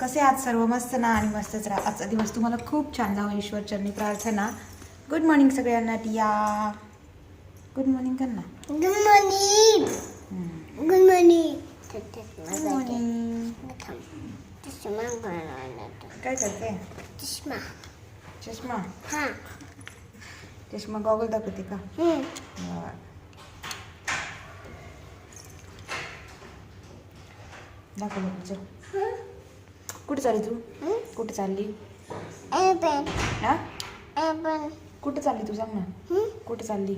कसे आहात सर्व? मस्त ना? आणि मस्तच राहा. आजचा दिवस तुम्हाला खूप छान जावं ईश्वर चरणी प्रार्थना. गुड मॉर्निंग सगळ्यांना टिया. गुड मॉर्निंग कर ना गुड मॉर्निंग गुड मॉर्निंग काय करते? चष्मा. चष्मा? हा. चष्मा गॉगल दाखवते का हम्म. बरं. दाखव बघू, चल. कुठे चालली तू. कुठे चालली? हा? कुठे चालली तू सांग ना. कुठे चालली.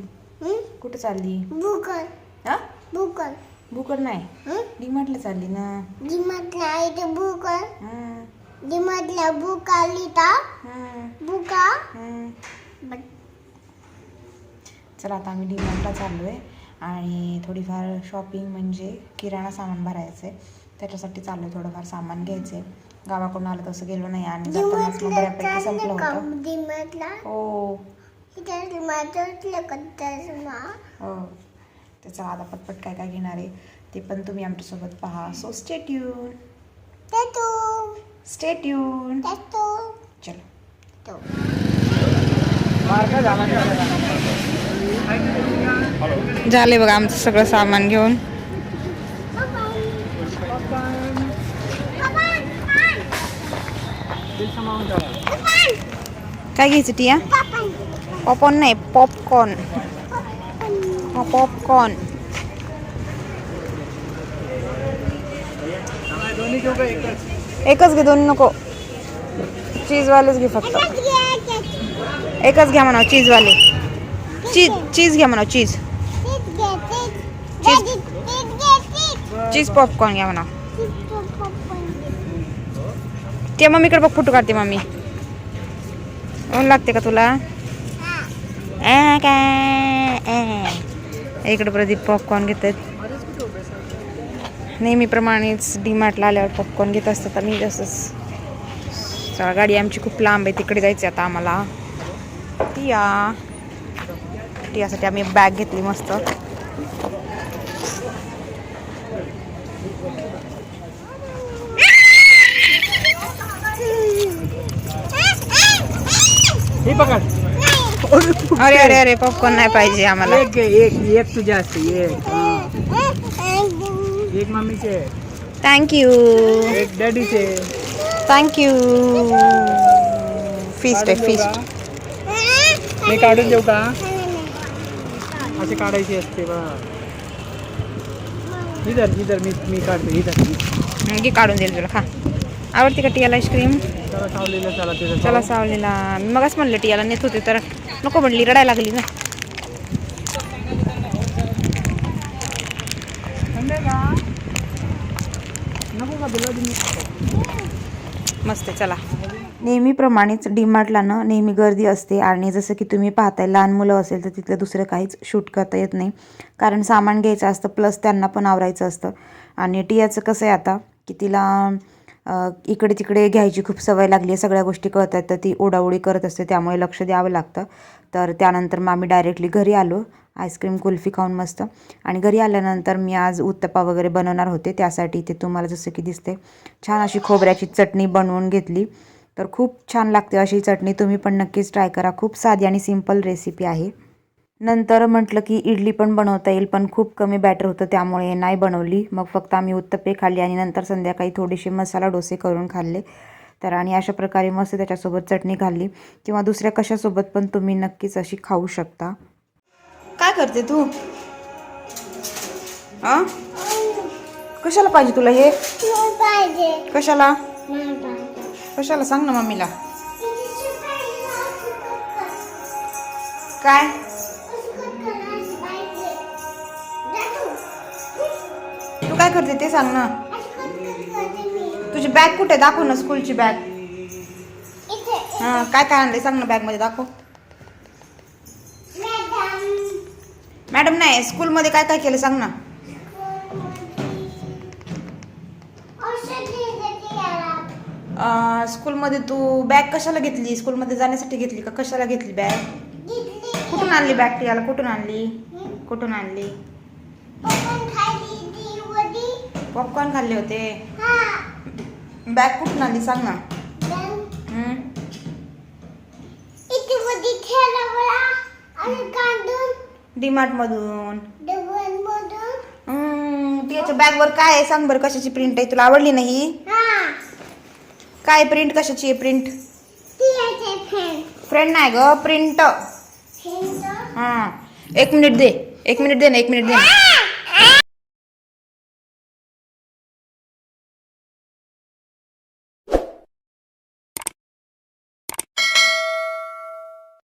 कुठे चालली? बुकल हा? बुकल बुकड नाही. हम्म. डीमार्टला चालली ना. जिमातला इथे बुकल हम्म, जिमातला बुक आली ता? हम्म, बुका? चला आता आम्ही डीमार्टला चाललो आहे आणि थोडीफार शॉपिंग म्हणजे किराणा सामान भरायचं आहे त्याच्यासाठी चाललो आहे थोडंफार सामान घ्यायचं आहे गावाकडून आलं तसं गेलो नाही आणि जातानाच मग जिमातला बऱ्यापैकी संपलं चाललं का होतं जिमातला हो. चष्मा हो आता पटपट काय काय घेणार आहे ते पण तुम्ही आमच्यासोबत पहा. So stay tune tattoo stay tune tattoo चलो. तो झाले. बघा आमचं सगळं सामान घेऊन. काय घ्यायचं टिया? पॉपकॉर्न नाही पॉपकॉर्न हा पॉपकॉर्न एकच घे दोन नको. चीजवालेच घे फक्त. एकच घ्या म्हणा चीजवाले चीज चीज घ्या म्हणा चीज चीज पॉपकॉर्न घ्या म्हणा ते मम्मीकडे बघ फोटो काढते मम्मी. ऊन लागते का तुला? काय? इकडे प्रदीप पॉपकॉर्न घेत आहेत नेहमीप्रमाणेच डीमार्टला आल्यावर पॉपकॉर्न घेत असतात आम्ही तसंच. चला, गाडी आमची खूप लांब आहे तिकडे जायचं आता आम्हाला. टिया. टियासाठी आम्ही बॅग घेतली मस्त. हे पकड। अरे अरे अरे पॉपकॉर्न नाही पाहिजे आम्हाला. एक घे, एक एक तुझ्या असते एक हा. एक मम्मीचे. थँक्यू एक डॅडीचे. थँक्यू फिस्ट आहे काढून देऊ फिस्ट का? मी काढून देऊ का? असे काढायचे असते बा. इधर इधर मी मी काढतो इधर. घे काढून देईल तुला खा. आवडते का टियाला आईस्क्रीम? चला सावलेलं चला तिथं चला सावलीला. मी मगच म्हणलं टियाला नेत होते तर नको म्हणली रडायला लागली ना. मस्त चला. नेहमीप्रमाणेच डीमार्टला ना नेहमी गर्दी असते आणि जसं की तुम्ही पाहताय लहान मुलं असेल तर तिथलं दुसरं काहीच शूट करता येत नाही. कारण सामान घ्यायचं असतं प्लस त्यांना पण आवरायचं असतं. आणि टियाचं कसं आहे आता की तिला इकडे तिकडे घ्यायची खूप सवय लागली आहे सगळ्या गोष्टी कळतात तर ती ओढाओढी करत असते त्यामुळे लक्ष द्यावं लागतं. तर त्यानंतर मग आम्ही डायरेक्टली घरी आलो आईस्क्रीम कुल्फी खाऊन मस्त. आणि घरी आल्यानंतर मी आज उत्तप्पा वगैरे बनवणार होते त्यासाठी ते तुम्हाला जसं की दिसते छान अशी खोबऱ्याची चटणी बनवून घेतली. तर खूप छान लागते अशी चटणी तुम्ही पण नक्कीच ट्राय करा. खूप साधी आणि सिंपल रेसिपी आहे. नंतर म्हटलं की इडली पण बनवता येईल पण खूप कमी बॅटर होतं त्यामुळे नाही बनवली. मग फक्त आम्ही उत्तप्पे खाल्ली आणि नंतर संध्याकाळी थोडेसे मसाला डोसे करून खाल्ले. तर आणि अशा प्रकारे मस्त त्याच्यासोबत चटणी खाल्ली. किंवा दुसऱ्या कशासोबत पण तुम्ही नक्कीच अशी खाऊ शकता. काय करते तू? आ? कशाला पाहिजे तुला हे? कशाला? कशाला? सांग ना मम्मीला. काय? काय करते ते सांग ना. तुझी बॅग कुठे दाखव ना स्कूलची बॅग हां काय काय आणलंय? सांग ना बॅगमध्ये दाखव. मॅडम नाही स्कूलमध्ये काय काय केलं? सांग ना. स्कूलमध्ये तू बॅग कशाला घेतली? स्कूलमध्ये जाण्यासाठी घेतली का कशाला घेतली बॅग कुठून आणली बॅग टियाला कुठून आणली? कुठून आणली? पॉपकॉर्न खाल्ले होते. बॅग कुठून आली सांग ना. डीमार्ट मधून. त्याच्या बॅगवर काय आहे सांग बरं कशाची प्रिंट आहे? तुला आवडली नाही हा? काय प्रिंट कशाची आहे प्रिंट फ्रेंड नाही ग प्रिंट हा. एक मिनिट दे एक मिनिट दे ना एक मिनिट दे ना.